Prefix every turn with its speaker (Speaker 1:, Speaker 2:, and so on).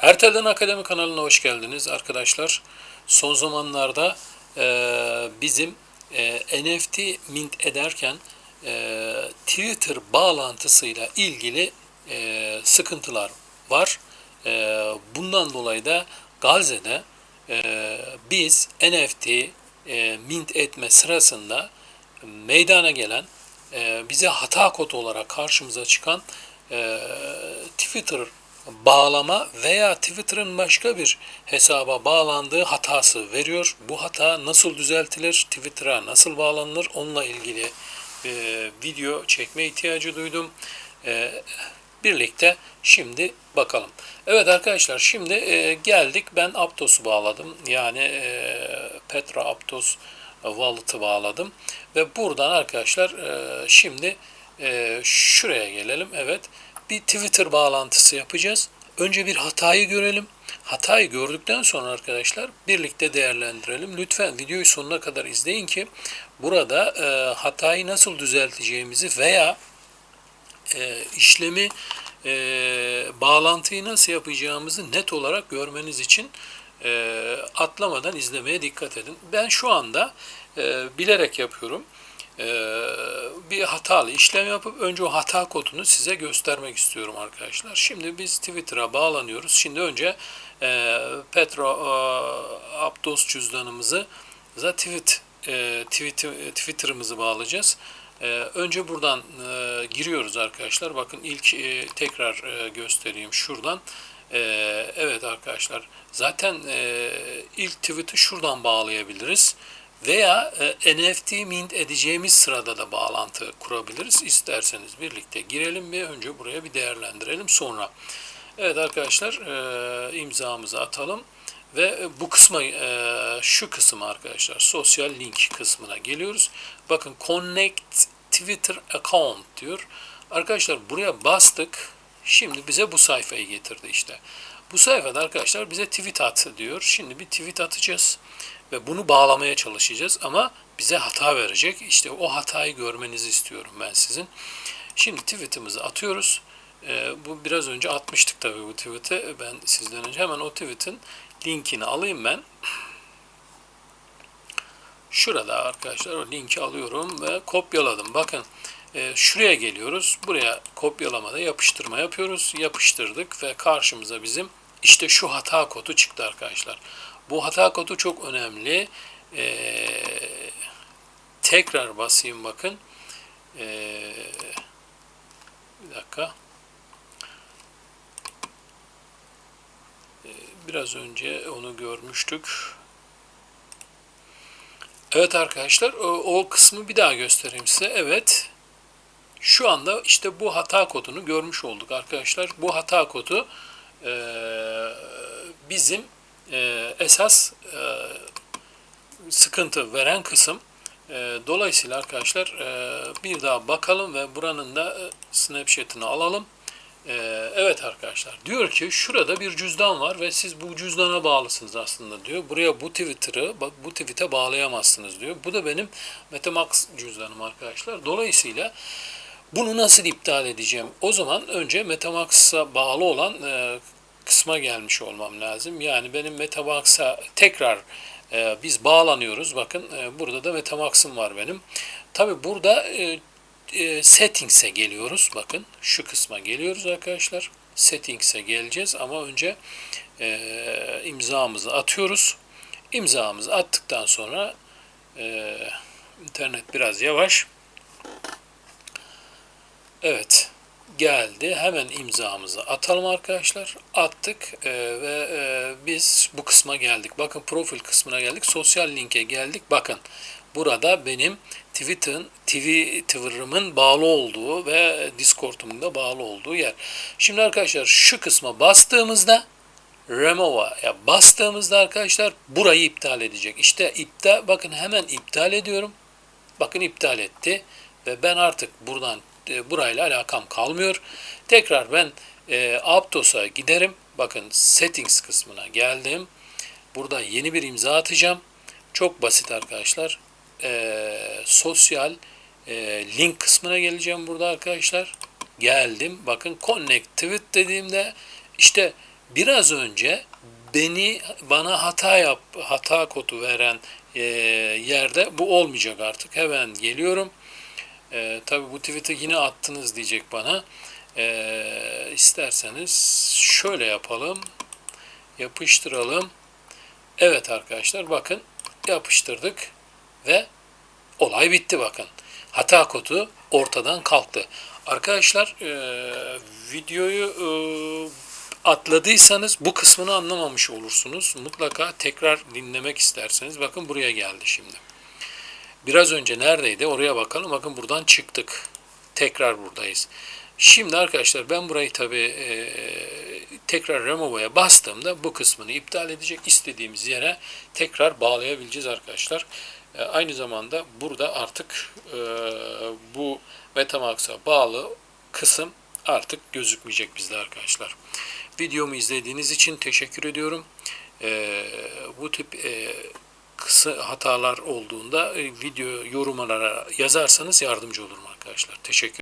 Speaker 1: Hertel'den Akademi kanalına hoş geldiniz arkadaşlar. Son zamanlarda e, bizim e, NFT mint ederken e, Twitter bağlantısıyla ilgili e, sıkıntılar var. E, bundan dolayı da Gazze'de e, biz NFT e, mint etme sırasında meydana gelen e, bize hata kodu olarak karşımıza çıkan e, Twitter bağlama veya Twitter'ın başka bir hesaba bağlandığı hatası veriyor. Bu hata nasıl düzeltilir, Twitter'a nasıl bağlanılır onunla ilgili e, video çekme ihtiyacı duydum. E, birlikte şimdi bakalım. Evet arkadaşlar şimdi e, geldik ben Aptos'u bağladım. Yani e, Petra Aptos Wallet'ı bağladım. Ve buradan arkadaşlar e, şimdi e, şuraya gelelim. Evet bir Twitter bağlantısı yapacağız. Önce bir hatayı görelim. Hatayı gördükten sonra arkadaşlar birlikte değerlendirelim. Lütfen videoyu sonuna kadar izleyin ki burada e, hatayı nasıl düzelteceğimizi veya e, işlemi e, bağlantıyı nasıl yapacağımızı net olarak görmeniz için e, atlamadan izlemeye dikkat edin. Ben şu anda e, bilerek yapıyorum. E, bir hatalı işlem yapıp önce o hata kodunu size göstermek istiyorum arkadaşlar. Şimdi biz Twitter'a bağlanıyoruz. Şimdi önce e, Petro e, Aptos cüzdanımızı da tweet, e, Twitter'ımızı bağlayacağız. Ee, önce buradan giriyoruz arkadaşlar. Bakın ilk tekrar göstereyim şuradan. Evet arkadaşlar zaten ilk tweet'i şuradan bağlayabiliriz. Veya e, NFT mint edeceğimiz sırada da bağlantı kurabiliriz. İsterseniz birlikte girelim ve önce buraya bir değerlendirelim sonra. Evet arkadaşlar e, imzamızı atalım. Ve bu kısma, e, şu kısım arkadaşlar, sosyal link kısmına geliyoruz. Bakın Connect Twitter Account diyor. Arkadaşlar buraya bastık. Şimdi bize bu sayfayı getirdi işte. Bu sayfada arkadaşlar bize tweet at diyor. Şimdi bir tweet atacağız ve bunu bağlamaya çalışacağız ama bize hata verecek. İşte o hatayı görmenizi istiyorum ben sizin. Şimdi tweetimizi atıyoruz. Ee, bu biraz önce atmıştık tabii bu tweet'i. Ben sizden önce hemen o tweet'in linkini alayım ben. Şurada arkadaşlar o linki alıyorum ve kopyaladım. Bakın e, şuraya geliyoruz. Buraya kopyalamada yapıştırma yapıyoruz. Yapıştırdık ve karşımıza bizim işte şu hata kodu çıktı arkadaşlar. Bu hata kodu çok önemli. E, tekrar basayım bakın. E, bir dakika. Biraz önce onu görmüştük. Evet arkadaşlar o, o kısmı bir daha göstereyim size. Evet. Şu anda işte bu hata kodunu görmüş olduk arkadaşlar. Bu hata kodu e, bizim e, esas e, sıkıntı veren kısım. E, dolayısıyla arkadaşlar e, bir daha bakalım ve buranın da e, snapshot'ını alalım. Ee, evet arkadaşlar diyor ki şurada bir cüzdan var ve siz bu cüzdana bağlısınız aslında diyor. Buraya bu Twitter'ı bu tweet'e bağlayamazsınız diyor. Bu da benim Metamax cüzdanım arkadaşlar. Dolayısıyla bunu nasıl iptal edeceğim? O zaman önce Metamax'a bağlı olan e, kısma gelmiş olmam lazım. Yani benim Metamax'a tekrar e, biz bağlanıyoruz. Bakın e, burada da Metamax'ım var benim. Tabi burada e, e, settings'e geliyoruz. Bakın şu kısma geliyoruz arkadaşlar. Settings'e geleceğiz ama önce e, imzamızı atıyoruz. İmzamızı attıktan sonra e, internet biraz yavaş. Evet geldi. Hemen imzamızı atalım arkadaşlar. Attık e, ve e, biz bu kısma geldik. Bakın profil kısmına geldik. Sosyal linke geldik. Bakın burada benim Twitter'ın Twitter'ımın bağlı olduğu ve Discord'umun da bağlı olduğu yer. Şimdi arkadaşlar şu kısma bastığımızda Remove'a bastığımızda arkadaşlar burayı iptal edecek. İşte iptal bakın hemen iptal ediyorum. Bakın iptal etti ve ben artık buradan e, burayla alakam kalmıyor. Tekrar ben e, Aptos'a giderim. Bakın settings kısmına geldim. Burada yeni bir imza atacağım. Çok basit arkadaşlar e, sosyal e, link kısmına geleceğim burada arkadaşlar. Geldim. Bakın connect tweet dediğimde işte biraz önce beni bana hata yap hata kodu veren e, yerde bu olmayacak artık. Hemen geliyorum. E, tabii bu tweet'i yine attınız diyecek bana. E, isterseniz şöyle yapalım. Yapıştıralım. Evet arkadaşlar bakın yapıştırdık ve olay bitti bakın. Hata kodu ortadan kalktı. Arkadaşlar e, videoyu e, atladıysanız bu kısmını anlamamış olursunuz. Mutlaka tekrar dinlemek isterseniz bakın buraya geldi şimdi. Biraz önce neredeydi? Oraya bakalım. Bakın buradan çıktık. Tekrar buradayız. Şimdi arkadaşlar ben burayı tabi e, tekrar remove'ya bastığımda bu kısmını iptal edecek. istediğimiz yere tekrar bağlayabileceğiz arkadaşlar. E, aynı zamanda burada artık e, bu Metamax'a bağlı kısım artık gözükmeyecek bizde arkadaşlar. Videomu izlediğiniz için teşekkür ediyorum. E, bu tip e, kısa hatalar olduğunda e, video yorumlara yazarsanız yardımcı olurum arkadaşlar. Teşekkür